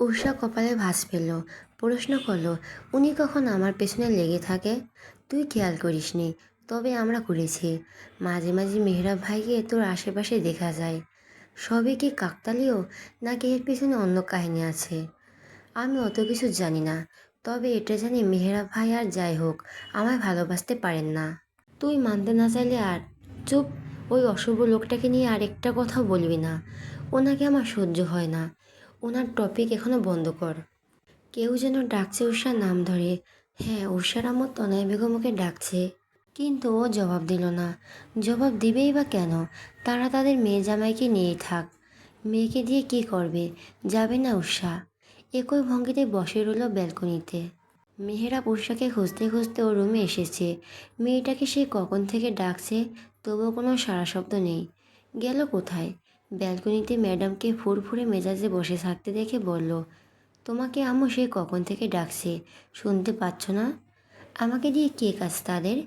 উষা কপালে ভাঁজ ফেলল, প্রশ্ন করল, উনি কখন আমার পেছনে লেগে থাকে? তুই খেয়াল করিসনি, তবে আমরা করেছি। মাঝে মাঝে মেহরাব ভাইকে তোর আশেপাশে দেখা যায়। সবই কি কাকতালীয়, নাকি এর পেছনে অন্য কাহিনী আছে? আমি অত কিছু জানি না, তবে এটা জানি মেহরাব ভাই আর যাই হোক, আমায় ভালোবাসতে পারেন না। তুই মানতে না চাইলে আর চুপ, ওই অশুভ লোকটাকে নিয়ে আরেকটা কথাও বলবি না। ওনাকে আমার সহ্য হয় না ওনার টপিক এখনও বন্ধ কর। কেউ যেন ডাকছে উষার নাম ধরে। হ্যাঁ উষার আমার তনয় বেগমকে ডাকছে। কিন্তু ও জবাব দিল না। জবাব দিবেই বা কেন? তারা তাদের মেয়ে জামাইকে নিয়েই থাক। মেয়েকে দিয়ে কি করবে? যাবে না উষা একই ভঙ্গিতে বসে রইল ব্যালকনিতে। মেহেরা উষাকে খুঁজতে খুঁজতে ও রুমে এসেছে। মেয়েটাকে সে কখন থেকে ডাকছে তবুও কোনো সারা শব্দ নেই। গেল কোথায়? ব্যালকনিতে ম্যাডামকে ফুরফুরে মেজাজে বসে থাকতে দেখে বলল, তোমাকে আম্মু সে কখন থেকে ডাকছে? শুনতে পাচ্ছ না? আমাকে দিয়ে কে কাজ তাদের?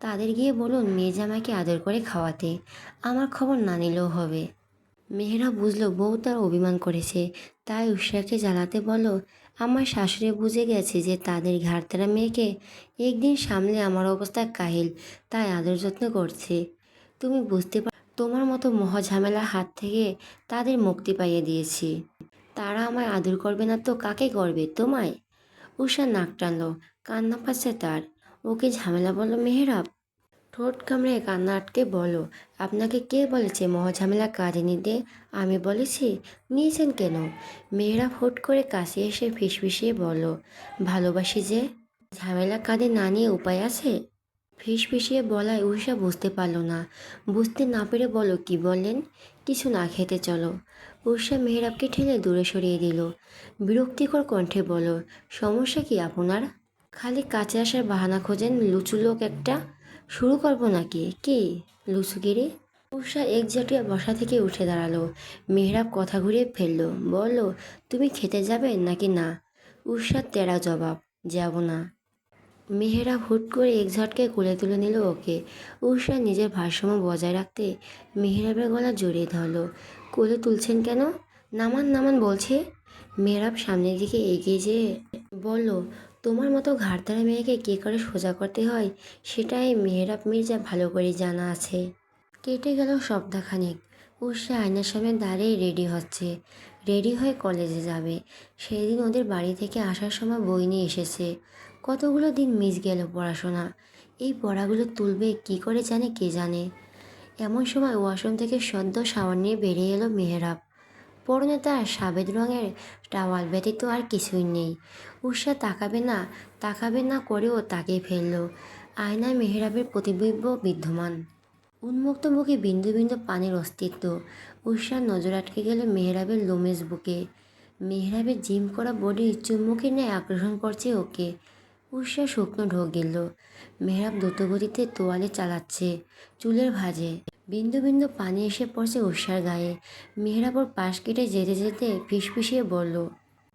তাদের গিয়ে বলুন মেয়ে জামাইকে আদর করে খাওয়াতে। আমার খবর না নিলেও হবে। মেহেরা বুঝলো বউ তার অভিমান করেছে। তাই উষাকে জ্বালাতে বলো আমার শাশুড়ি বুঝে গেছে যে তাদের ঘাড়তারা মেয়েকে একদিন সামলে আমার অবস্থা কাহিল, তাই আদর যত্ন করছে। তুমি বুঝতে পার তোমার মতো মহাঝামেলার হাত থেকে তাদের মুক্তি পাইয়ে দিয়েছি। তারা আমায় আদর করবে না তো কাকে করবে তোমায়? উষা নাক টানলো, কান্না পাচ্ছে তার। ওকে ঝামেলা বলো মেহেরাব। ঠোঁট কামড়ে কান্না আটকে বলো, আপনাকে কে বলেছে মহাঝামেলা কাঁধে নিতে? আমি বলেছি, নিয়েছেন কেন? মেয়েরা হুট করে কাছে এসে ফিসফিসিয়ে বলো, ভালোবাসি যে? ঝামেলা কাঁধে না নিয়ে উপায় আছে? ফিসফিসিয়ে বলায় উষা বুঝতে পারল না। বুঝতে না পেরে বলো, কি বললেন? কিছু না, খেতে চলো। উষা মেহরাবকে ঠেলে দূরে সরিয়ে দিল। বিরক্তিকর কণ্ঠে বলো, সমস্যা কি আপনার? খালি কাছে আসার বাহানা খোঁজেন লুচু লোক একটা? শুরু করব নাকি? কি? লুচুগিরি উষা একজাটিয়া বসা থেকে উঠে দাঁড়াল। মেহরাব কথা ঘুরিয়ে ফেলল বলল তুমি খেতে যাবে নাকি না? উষার তেরা জবাব, যাব না। মেহেরাব হুট করে এক ঝটকে কোলে তুলে নিল ওকে। উষা নিজের ভারসাম্য বজায় রাখতে মেহেরাবের গলা জড়িয়ে ধরলো। কোলে তুলছেন কেন? নামান নামান বলছে। মেহরাব সামনের দিকে এগিয়ে যেয়ে বলল, তোমার মতো ঘাড়তারা মেয়েকে কী করে সোজা করতে হয়, সেটাই মেহরাব মির্জা ভালো করে জানা আছে। কেটে গেল সপ্তাহখানেক। উষা আয়নার সামনে দাঁড়িয়ে রেডি হচ্ছে। রেডি হয়ে কলেজে যাবে। সেই দিন ওদের বাড়ি থেকে আসার সময় বই নিয়ে এসেছে। কতগুলো দিন মিস গেল পড়াশোনা? এই পড়াগুলো তুলবে কি করে জানে কে জানে? এমন সময় ওয়াশরুম থেকে সদ্য শাওয়ার নিয়ে বেরিয়ে এলো মেহরাব। পরনে তার সাবেদ রঙের টাওয়াল ব্যতীত আর কিছুই নেই। উষা তাকাবে না তাকাবে না করেও তাকিয়ে ফেলল। আয়নায় মেহরাবের প্রতিবিম্ব বিদ্যমান। উন্মুক্ত মুখে বিন্দু বিন্দু পানির অস্তিত্ব। উষার নজর আটকে গেল মেহরাবের লোমেজ বুকে। মেহরাবের জিম করা বডি চুম্বকের ন্যায় আকর্ষণ করছে ওকে। উষা শুকনো ঢোক গেল মেহরাব দ্রুতগতিতে তোয়ালে চালাচ্ছে, চুলের ভাঁজে। বিন্দু বিন্দু পানি এসে পড়ছে উষার গায়ে। মেহরাব ওর পাশ কেটে যেতে যেতে ফিসফিসিয়ে বলল,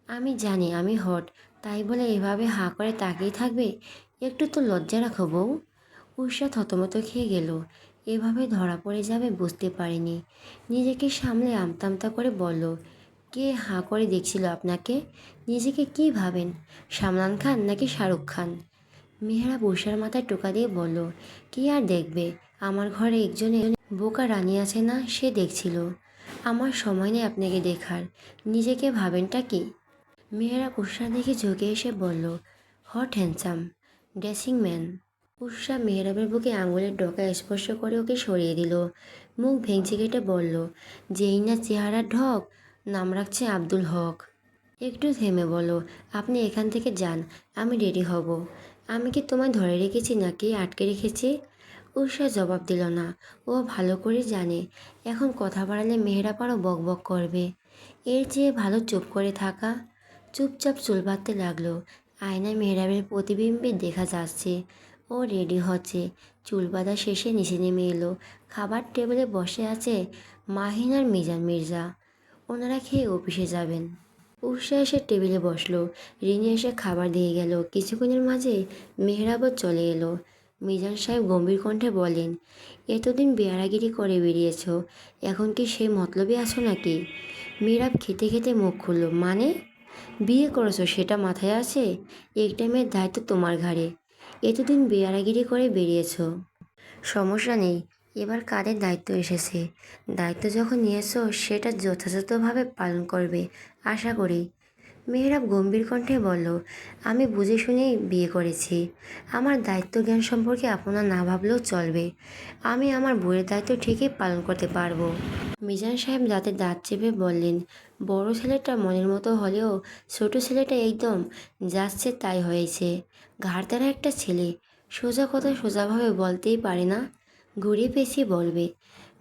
আমি জানি, আমি হট। তাই বলে এভাবে হাঁ করে তাকিয়ে থাকবে? একটু তো লজ্জা রাখো বউ। উষা থতমত খেয়ে গেল। এভাবে ধরা পড়ে যাবে বুঝতে পারিনি। নিজেকে সামলে আমতামতা করে বলল কে হাঁ করে দেখছিল আপনাকে? নিজেকে কি ভাবেন? সামলান খান নাকি শাহরুখ খান? মেহরাব উষার মাথায় টোকা দিয়ে বলল, কি আর দেখবে? আমার ঘরে একজনে বোকা রানী আছে না? সে দেখছিল। আমার সময় নেই আপনাকে দেখার। নিজেকে ভাবেনটা কি? মেয়েরাব উষার দিকে ঝুঁকে এসে বলল, hot handsome, dressing man. Usha মেহরাবের বুকে আঙুলের ডকা স্পর্শ করে ওকে সরিয়ে দিল। মুখ ভেঙচি কেটে বলল, যেই না চেহারা ঢক নাম রাখছে আব্দুল হক। একটু থেমে বলো, আপনি এখান থেকে যান, আমি রেডি হব। আমি কি তোমায় ধরে রেখেছি নাকি আটকে রেখেছি? উষা জবাব দিল না। ও ভালো করে জানে। এখন কথা বাড়ালে মেয়েরা পারো বক বক করবে। এর চেয়ে ভালো চুপ করে থাকা। চুপচাপ চুল বাঁধতে লাগল। আয়নায় মেহরাবের প্রতিবিম্বে দেখা যাচ্ছে। ও রেডি হচ্ছে। চুল বাঁধা শেষে নিচে নেমে এলো। খাবার টেবিলে বসে আছে মাহিন আর মিজান মির্জা। ওনারা খেয়ে অফিসে যাবেন। উষা এসে টেবিলে বসল। রিনি এসে খাবার দিয়ে গেল। কিছুক্ষণের মাঝে মেহরাবও চলে এলো। মিজান সাহেব গম্ভীর কণ্ঠে বলেন, এতদিন বেয়ারাগিরি করে বেরিয়েছ, এখন কি সে মতলবে আছো নাকি? মেহরাব খেতে খেতে মুখ খুলল মানে? বিয়ে করেছ, সেটা মাথায় আছে? একটা মেয়ের দায়িত্ব তোমার ঘাড়ে। এতদিন বেয়ারাগিরি করে বেরিয়েছো। সমস্যা নেই এবার কাদের দায়িত্ব এসেছে? দায়িত্ব যখন নিয়েছো, সেটা যথাযথভাবে পালন করবে, আশা করি। মেহরাব গম্ভীর কণ্ঠে বলল, আমি বুঝে শুনেই বিয়ে করেছি। আমার দায়িত্ব জ্ঞান সম্পর্কে আপনার না ভাবলেও চলবে। আমি আমার বইয়ের দায়িত্ব ঠিকই পালন করতে পারব। মিজান সাহেব দাঁতে দাঁত চেপে বললেন, বড় ছেলেটা মনের মতো হলেও ছোট ছেলেটা একদম যাচ্ছে তাই হয়েছে। ঘাড়তারা একটা ছেলে, সোজা কথা সোজাভাবে বলতেই পারে না? ঘুরিয়ে পেঁচিয়ে বলবে।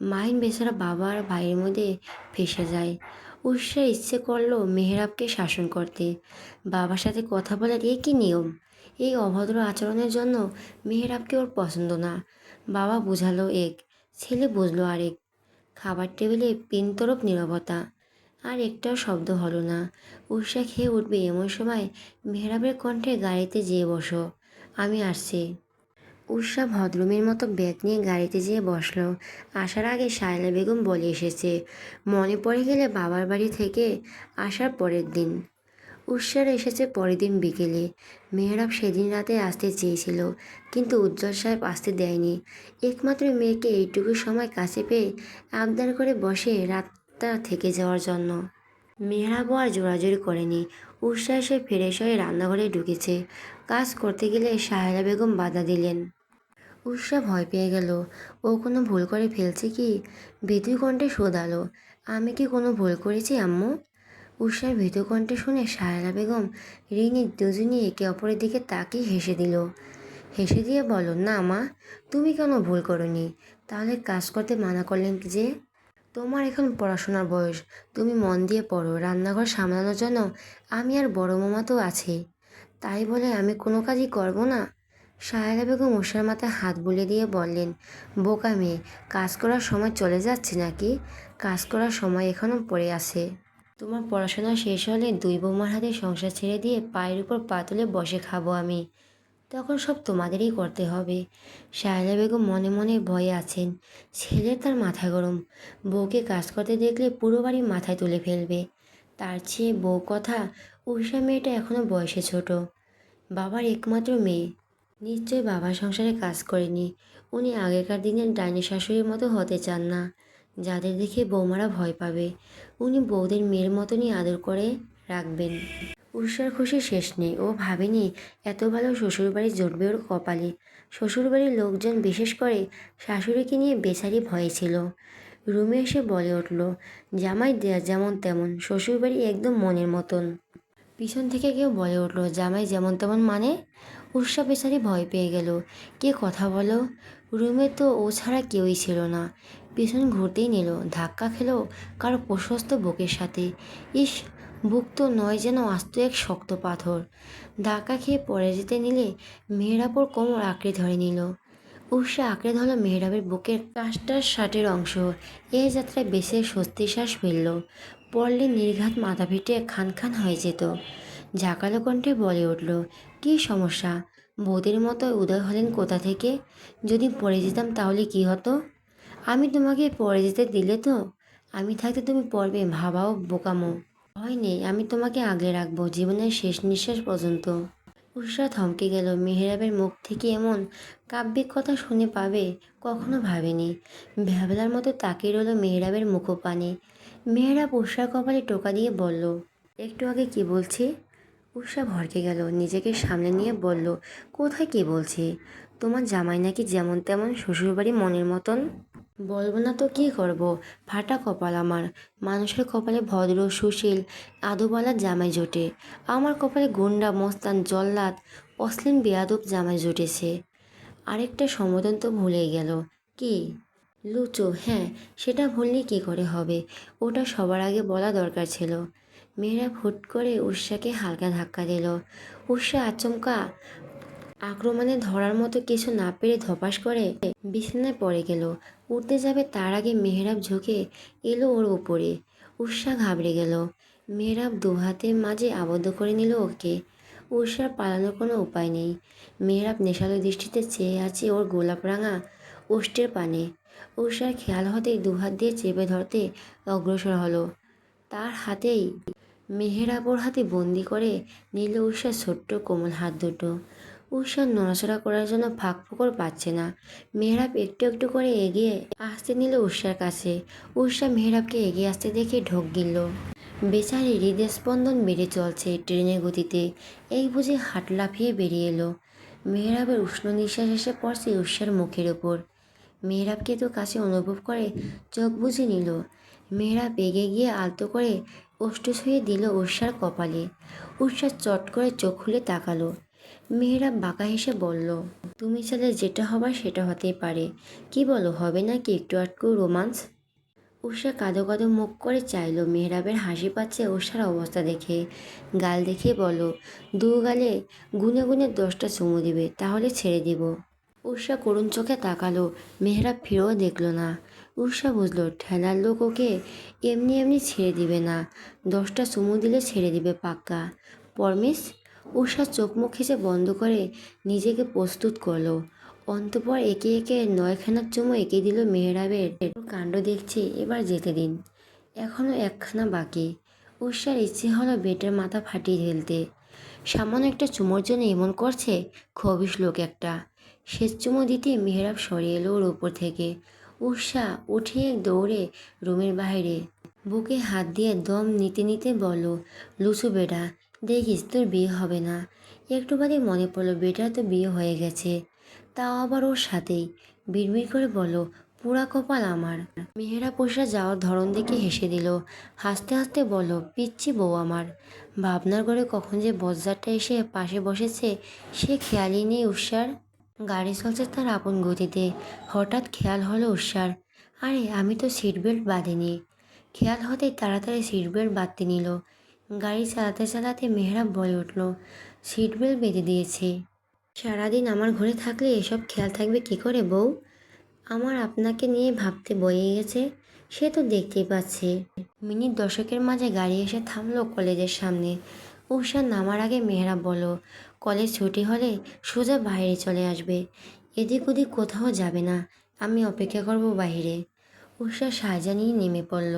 মাহিন বেচারা বাবা আর ভাইয়ের মধ্যে ফেসে যায়। উৎসাহ ইচ্ছে করল মেহরাবকে শাসন করতে। বাবার সাথে কথা বলার এ কী নিয়ম? এই অভদ্র আচরণের জন্য মেহরাবকে ওর পছন্দ না। বাবা বুঝালো এক, ছেলে বুঝলো আরেক। খাবার টেবিলে পিনতরফ নীরবতা। আর একটাও শব্দ হলো না। উৎসাহ খেয়ে উঠবে এমন সময় মেহরাবের কণ্ঠে গাড়িতে যেয়ে বসো। আমি আসছি। উষা ভদ্রমের মতো ব্যাগ নিয়ে গাড়িতে যেয়ে বসল। আসার আগে শায়লা বেগম বলে এসেছে, মনে পড়ে গেলে বাবার বাড়ি থেকে আসার পরের দিন। উৎসার এসেছে পরের দিন বিকেলে। মেহরাব সেদিন রাতে আসতে চেয়েছিল, কিন্তু উজ্জ্বল সাহেব আসতে দেয়নি। একমাত্র মেয়েকে এইটুকু সময় কাছে পেয়ে আবদার করে বসে রাতটা থেকে যাওয়ার জন্য। মেহরাবও আর জোরাজোরি করেনি। উৎসাহ এসে ফ্রেশ হয়ে রান্নাঘরে ঢুকেছে। কাজ করতে গেলে সাহেরা বেগম বাধা দিলেন। উৎসা ভয় পেয়ে গেল। ও কোনো ভুল করে ফেলছে কি? ভীতু কণ্ঠে শোধালো। আমি কি কোনো ভুল করেছি, আম্মু? উষার ভীতু কণ্ঠে শুনে সায়রা বেগম, রিনি দুজনই একে অপরের দিকে তাকিয়ে হেসে দিল। হেসে দিয়ে বলো না মা, তুমি কেন ভুল করনি। তাহলে কাজ করতে মানা করলেন যে, তোমার এখন পড়াশোনার বয়স। তুমি মন দিয়ে পড়ো, রান্নাঘর সামলানোর জন্য আমি আর বড় মামা তো আছে। তাই বলে আমি কোনো কাজই করব না? সাহেরা বেগম উষার মাথায় হাত বুলিয়ে দিয়ে বললেন, বোকা মেয়ে, কাজ করার সময় চলে যাচ্ছে নাকি? কাজ করার সময় এখনও পড়ে আছে। তোমার পড়াশোনা শেষ হলে দুই বৌমার হাতে সংসার ছেড়ে দিয়ে পায়ের উপর পা তুলে বসে খাব আমি। তখন সব তোমাদেরই করতে হবে। শায়লা বেগম মনে মনে ভয়ে আছেন ছেলের তার মাথা গরম, বউকে কাজ করতে দেখলে পুরো বাড়ি মাথায় তুলে ফেলবে। তার চেয়ে বউ কথা উষা মেয়েটা এখনও বয়সে ছোট। বাবার একমাত্র মেয়ে নিশ্চয় বাবা সংসারে কাজ করেনি। উনি আগেকার দিনের ডাইনি শাশুড়ির মতো হতে চান না। যাদের দেখে বৌমারা ভয় পাবে। উনি বৌদের মেয়ের মতনই আদর করে রাখবেন। উষার খুশি শেষ নেই। ও ভাবেনি, এত ভালো শ্বশুরবাড়ি জুটবে ওর কপালে। শ্বশুরবাড়ির লোকজন বিশেষ করে শাশুড়িকে নিয়ে বেচারি ভয়ে ছিল। রুমে এসে বলে উঠল, জামাই দেয়া যেমন তেমন, শ্বশুরবাড়ি একদম মনের মতন। পিছন থেকে কেউ বলে উঠল, জামাই যেমন তেমন মানে? উৎসা বেচারি ভয় পেয়ে গেল। কে কথা বলো? রুমে তো ও ছাড়া কেউই ছিল না। পিছন ঘুরতেই নিল, ধাক্কা খেলো কারও প্রশস্ত বুকের সাথে। ইস, বুক তো নয় যেন আস্ত এক শক্ত পাথর। ধাক্কা খেয়ে পড়ে যেতে নিলে মেহরাবর কোমর আঁকড়ে ধরে নিল। উৎসা আঁকড়ে ধরল মেহরাবের বুকের কাস্টার শার্টের অংশ। এই যাত্রায় বেশি স্বস্তি শ্বাস ফেলল। পড়লে নির্ঘাত মাথা ফিটে খান খান হয়ে যেত। ঝাঁকালো কণ্ঠে বলে উঠল কী সমস্যা? বৌদের মতো উদয় হলেন কোথা থেকে? যদি পড়ে যেতাম তাহলে কি হতো? আমি তোমাকে পড়ে যেতে দিলে তো? আমি থাকতে তুমি পড়বে, ভাবাও বোকামো। ভয় নেই, আমি তোমাকে আগলে রাখব, জীবনের শেষ নিঃশ্বাস পর্যন্ত। উষা থমকে গেল, মেহরাবের মুখ থেকে এমন কাব্যিক কথা শুনে পাবে, কখনো ভাবেনি। ভ্যাবলার মতো তাকিয়ে রইল মেহরাবের মুখোপানে। মেহরাব উষার কপালে টোকা দিয়ে বলল, একটু আগে কি বলছি? উষা ভরকে গেল, নিজেকে সামনে নিয়ে বলল, কোথায় কি বলছে? তোমার জামাই নাকি যেমন তেমন শ্বশুরবাড়ি মনের মতন? বলব না তো, কী করব? ফাটা কপাল আমার। মানুষের কপালে ভদ্র, সুশীল আদুবালা জামাই জোটে। আমার কপালে গুন্ডা, মস্তান, জল্লাদ, অশ্লীল, বেয়াদব জামাই জুটেছে। আরেকটা সম্বোধন তো ভুলেই গেল। কি? লুচো হ্যাঁ সেটা ভুললে কী করে হবে? ওটা সবার আগে বলা দরকার ছিল। মেয়েরা ফুট করে উষাকে হালকা ধাক্কা দিল। উষা আচমকা আক্রমণে ধরার মতো কিছু না পেরে ধপাস করে বিছানায় পড়ে গেল। উঠতে যাবে তার আগে মেহরাব ঝুঁকে এলো ওর উপরে। উষা ঘাবড়ে গেল। মেহরাব দু হাতের মাঝে আবদ্ধ করে নিল ওকে। উষার পালানোর কোনো উপায় নেই। মেহরাব নেশালো দৃষ্টিতে চেয়ে আছে ওর গোলাপ রাঙা ওষ্টের পানে। উষার খেয়াল হতেই দুহাত দিয়ে চেপে ধরতে অগ্রসর হলো। তার হাতেই মেহেরাব ওর হাতে বন্দি করে নিল উষার ছোট্ট কোমল হাত দুটো। উষার নড়াচড়া করার জন্য ফাঁক ফোকর পাচ্ছে না। মেহরাব একটু একটু করে এগিয়ে আসতে নিল উষার কাছে। উষা মেহরাবকে এগিয়ে আসতে দেখে ঢোক গিলল। বেচারি হৃদয় স্পন্দন বেড়ে চলছে ট্রেনের গতিতে। এই বুঝে হাট লাফিয়ে বেরিয়ে এলো। মেহরাবের উষ্ণ নিঃশ্বাস এসে পড়ছে উষার মুখের ওপর। মেহরাবকে তো কাছে অনুভব করে চোখ বুঝে নিল। মেহরাব বেগে গিয়ে আলতো করে ওষ্ঠ ছুঁয়ে দিল উষার কপালে। উষার চট করে চোখ খুলে তাকালো। মেহরাব বাঁকা হেসে বলল, তুমি চাইলে যেটা হবার সেটা হতেই পারে। কি বলো, হবে না কি একটু আটকু রোমান্স? উষা কাদো কাদো মুখ করে চাইলো মেহরাবের হাসি পাচ্ছে উষার অবস্থা দেখে। গাল দেখে বলো দু গালে গুনে গুনে দশটা চুমু দিবে, তাহলে ছেড়ে দিব। উষা করুণ চোখে তাকালো, মেহরাব ফিরেও দেখল না। উষা বুঝলো, ঠেলার লোক ওকে এমনি এমনি ছেড়ে দিবে না। দশটা চুমু দিলে ছেড়ে দিবে পাক্কা। পরমেশ উষা চোখ মুখ হেসে বন্ধ করে নিজেকে প্রস্তুত করল। অন্তপর একে একে নয়খানার চুমো এঁকে দিল মেহরাবের। কাণ্ড দেখছি, এবার যেতে দিন। এখনও একখানা বাকি। উষার ইচ্ছে হলো বেটের মাথা ফাটিয়ে ফেলতে। সামান্য একটা চুমোর জন্য এমন করছে খবিস লোক একটা। শেষ চুমো দিতে মেহরাব সরিয়ে এলো ওর উপর থেকে। উষা উঠে দৌড়ে রুমের বাইরে। বুকে হাত দিয়ে দম নিতে নিতে বলল লুচু বেটা, দেখিস তোর বিয়ে হবে না। একটু বাদে মনে পড়ল বেটার তো বিয়ে হয়ে গেছে। তাও আবার ওর সাথেই। বিড়বিড় করে বলো পুরা কপাল আমার। মেহেরা পোষা যাওয়ার ধরন দেখে হেসে দিল, হাসতে হাসতে বলো পিচ্ছি বউ আমার। ভাবনার ঘরে কখন যে বজ্জারটা এসে পাশে বসেছে, সে খেয়ালই নেই উষার গাড়ি চলছে তার আপন গতিতে। হঠাৎ খেয়াল হলো উষার। আরে, আমি তো সিট বেল্ট বাঁধিনি। খেয়াল হতেই তাড়াতাড়ি সিট বেল্ট বাঁধতে নিল। গাড়ি চালাতে চালাতে মেহরাব বলে উঠল সিট বেল্ট বেঁধে দিয়েছে। সারাদিন আমার ঘরে থাকলে এসব খেয়াল থাকবে কি করে বউ? আমার আপনাকে নিয়ে ভাবতে বয়ে গেছে, সে তো দেখতেই পাচ্ছে। মিনিট দশকের মাঝে গাড়ি এসে থামলো কলেজের সামনে। উষা নামার আগে মেহরাব বলো কলেজ ছুটি হলে সোজা বাইরে চলে আসবে। এদিক ওদিক কোথাও যাবে না। আমি অপেক্ষা করব বাইরে। উষা নিয়ে নেমে পড়ল।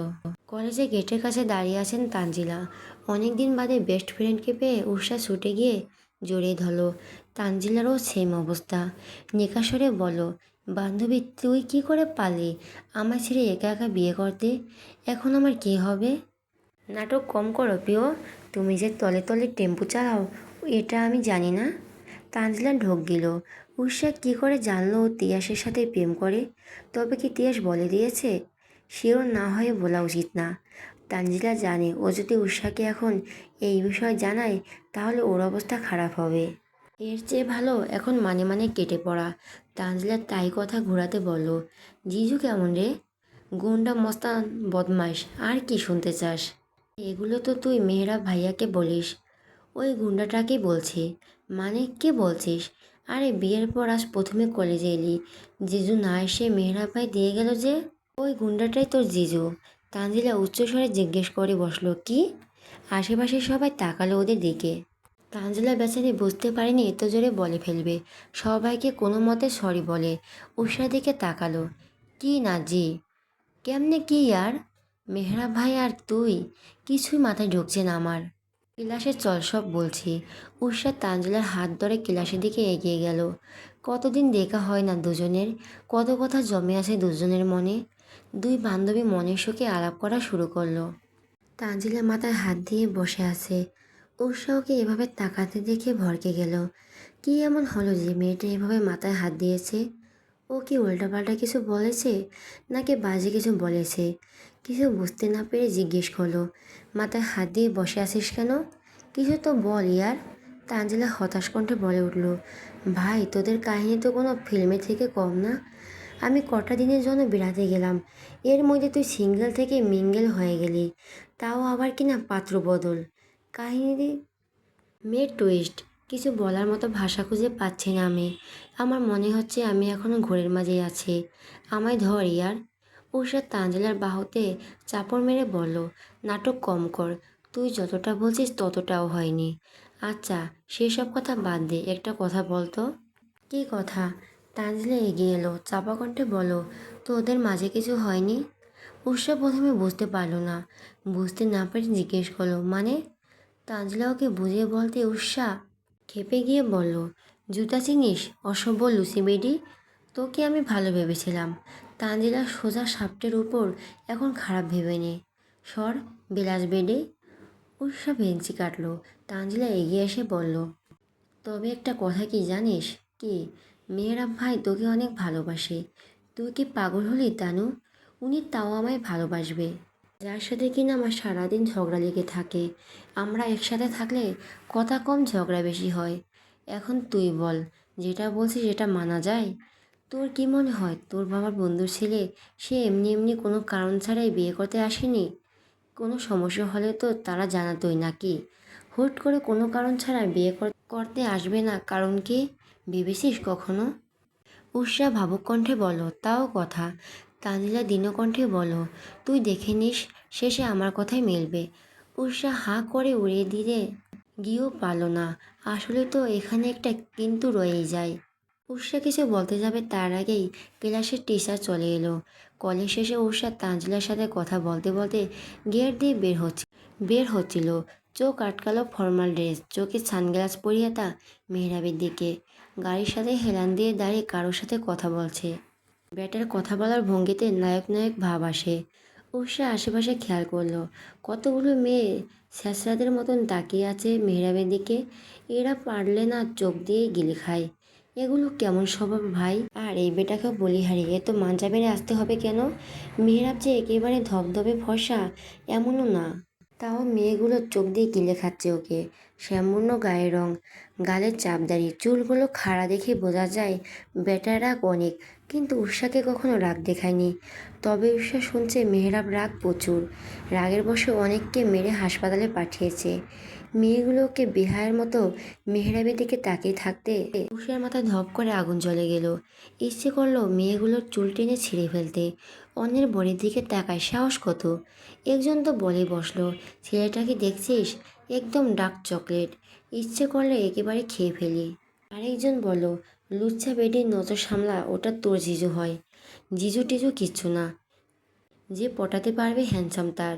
কলেজে গেটের কাছে দাঁড়িয়ে আছেন তানজিলা। অনেক দিন বাদে বেস্ট ফ্রেন্ডকে পেয়ে উষা ছুটে গিয়ে জড়িয়ে ধরলো। তানজিলারও সেম অবস্থা। নিকাশরে বলো বান্ধবী, তুই কি করে পালি আমার ছেড়ে একা একা বিয়ে করতে? এখন আমার কি হবে? নাটক কম করো, প্রিয়। তুমি যে তলে তলে টেম্পু চালাও এটা আমি জানি না। তানজিলা ঢোক গেল। উষা কী করে জানলো তিয়াসের সাথে প্রেম করে? তবে কি তিয়াস বলে দিয়েছে? সেও না হয়ে বলা উচিত না। তানজিলা জানে, ও যদি উষাকে এখন এই বিষয়ে জানায়, তাহলে ওর অবস্থা খারাপ হবে। এর চেয়ে ভালো এখন মানে মানে কেটে পড়া। তানজিলা তাই কথা ঘোরাতে বলল, জিজু কেমন রে? গুন্ডা মস্তান বদমাইশ, আর কি শুনতে চাস? এগুলো তো তুই মেহরা ভাইয়াকে বলিস। ওই গুন্ডাটাকেই বলছি। মানে কে বলছিস? আরে বিয়ের পর আজ প্রথমে কলেজে এলি। জিজু না এসে মেহরা ভাই দিয়ে গেল যে, ওই গুন্ডাটাই তোর জিজু। তানজিলা উচ্চস্বরে জিজ্ঞেস করে বসল, কি? আশেপাশে সবাই তাকালো ওদের দিকে। তানজিলা বেচারি বুঝতে পারেনি এত জোরে বলে ফেলবে। সবাইকে কোনো মতে সরি বলে। উষার দিকে তাকালো। কি না জি কেমনে কি আর? মেহরা ভাই আর তুই? কিছুই মাথায় ঢুকছে না আমার। ক্লাসে চল সব বলছি। উষা তানজিলার হাত ধরে ক্লাসের দিকে এগিয়ে গেল। কতদিন দেখা হয় না দুজনের? কত কথা জমে আছে দুজনের মনে? দুই বান্ধবী মনের সুখে আলাপ করা শুরু করল। তাঞ্জিলা মাথায় হাত দিয়ে বসে আছে। উষা ওকে এভাবে তাকাতে দেখে ভরকে গেল। কি এমন হলো যে মেয়েটা এভাবে মাথায় হাত দিয়েছে? ও কি উল্টাপাল্টা কিছু বলেছে? নাকি বাজে কিছু বলেছে? কিছু বুঝতে না পেরে জিজ্ঞেস করল, মাথায় হাত দিয়ে বসে আছিস কেন? কিছু তো বল ইয়ার, তানজিলা হতাশ কণ্ঠে বলে উঠল, ভাই, তোদের কাহিনী তো কোনো ফিল্মের থেকে কম না। আমি কটা দিনের জন্য বেড়াতে গেলাম, এর মধ্যে তুই সিঙ্গেল থেকে মিঙ্গেল হয়ে গেলি, তাও আবার কিনা পাত্র বদল। কাহিনী মেয়ে টুইস্ট কিছু বলার মতো ভাষা খুঁজে পাচ্ছি না আমি। আমার মনে হচ্ছে আমি এখনও ঘোরের মাঝেই আছি। আমায় ধর ইয়ার। উষা তাঞ্জলার বাহুতে চাপড় মেরে বলল, নাটক কম কর, তুই যতটা বলছিস ততটাও হয়নি। আচ্ছা সেসব কথা বাদ দে, একটা কথা বলতো কী কথা? তাঞ্জেলা এগিয়ে এলো, চাপা কণ্ঠে বলো তো ওদের মাঝে কিছু হয়নি? উৎসা প্রথমে বুঝতে পারল না, বুঝতে না পেরে জিজ্ঞেস করল মানে? তাঞ্জলা ওকে বুঝিয়ে বলতে উৎসা খেপে গিয়ে বলল, জুতা চিনিস অসভ্য লুসি বেডি তোকে আমি ভালো ভেবেছিলাম। তানজিলা সোজা সাপটের উপর এখন খারাপ ভেবে নে। সর, বিলাস বেডে। উৎসা ভেঞ্চি কাটলো। তানজিলা এগিয়ে এসে বলল, তবে একটা কথা কি জানিস? কি? মেয়েরা ভাই তোকে অনেক ভালোবাসে। তুই কি পাগল হলি, তানু? উনি তাও আমায় ভালোবাসবে। যার সাথে কিনা আমার সারাদিন ঝগড়া লেগে থাকে। আমরা একসাথে থাকলে কথা কম ঝগড়া বেশি হয়। এখন তুই বল, যেটা বলছিস সেটা মানা যায়? তোর কি মনে হয়? তোর বাবার বন্ধুর ছেলে, সে এমনি এমনি কোনো কারণ ছাড়াই বিয়ে করতে আসেনি? কোনো সমস্যা হলে তো তারা জানাতোই নাকি? হুট করে কোনো কারণ ছাড়া বিয়ে করতে আসবে না, কারণ কি? ভেবেছিস কখনো? উষা ভাবুক কণ্ঠে বলো, তাও কথা। তানিলা দীনকণ্ঠে বলো, তুই দেখে নিস, শেষে আমার কথাই মিলবে। উষা হাঁ করে উড়িয়ে দিলে, গিয়েও পারল না। আসলে তো এখানে একটা কিন্তু রয়েই যায়। উষা কিছু বলতে যাবে তার আগেই ক্লাসের টিচার চলে এলো। কলেজ শেষে উষা তানজিলার সাথে কথা বলতে বলতে গেট দিয়ে বের হচ্ছে বের হচ্ছিল। চোখ আটকালো ফর্মাল ড্রেস, চোখে সানগ্লাস পরিয়ে তা মেহরাবের দিকে। গাড়ির সাথে হেলান দিয়ে দাঁড়িয়ে কারোর সাথে কথা বলছে। ব্যাটার কথা বলার ভঙ্গিতে নায়ক নায়ক ভাব আসে। উষা আশেপাশে খেয়াল করল, কতগুলো মেয়ে স্যাঁচড়াদের মতন তাকিয়ে আছে মেহরাবের দিকে। এরা পারলে না চোখ দিয়ে গিলে খায়। এগুলো কেমন স্বভাব ভাই? আর এই বেটাকে বলিহারি এ তো মাঞ্জা বেড়ে আসতে হবে কেন? মেহরাব যে একেবারে ধবধবে ফর্সা, এমনও না। তাও মেয়েগুলো চোখ দিয়ে গিলে খাচ্ছে ওকে। শ্যামূর্ণ গায়ের রং গালের চাপদারি চুলগুলো খাড়া দেখে বোঝা যায় বেটার রাগ অনেক, কিন্তু উষাকে কখনো রাগ দেখায়নি। তবে উষা শুনছে মেহরাব রাগ প্রচুর, রাগের বসে অনেককে মেরে হাসপাতালে পাঠিয়েছে। মেয়েগুলোকে বেহায়ের মতো মেহরাবের দিকে তাকিয়ে থাকতে উষার মাথায় ধপ করে আগুন জ্বলে গেল। ইচ্ছে করল মেয়েগুলোর চুল টেনে ছিঁড়ে ফেলতে। অন্যের বডির দিকে তাকায় সাহস কত? একজন তো বলে বসল ছেলেটাকে দেখছিস? একদম ডার্ক চকলেট। ইচ্ছে করলে একেবারে খেয়ে ফেলি। আরেকজন বলল, লুচ্ছা বেডির নজর সামলা, ওটা তোর জিজু হয়। জিজু টিজু কিচ্ছু না। যে পটাতে পারবে হ্যান্ডসাম তার।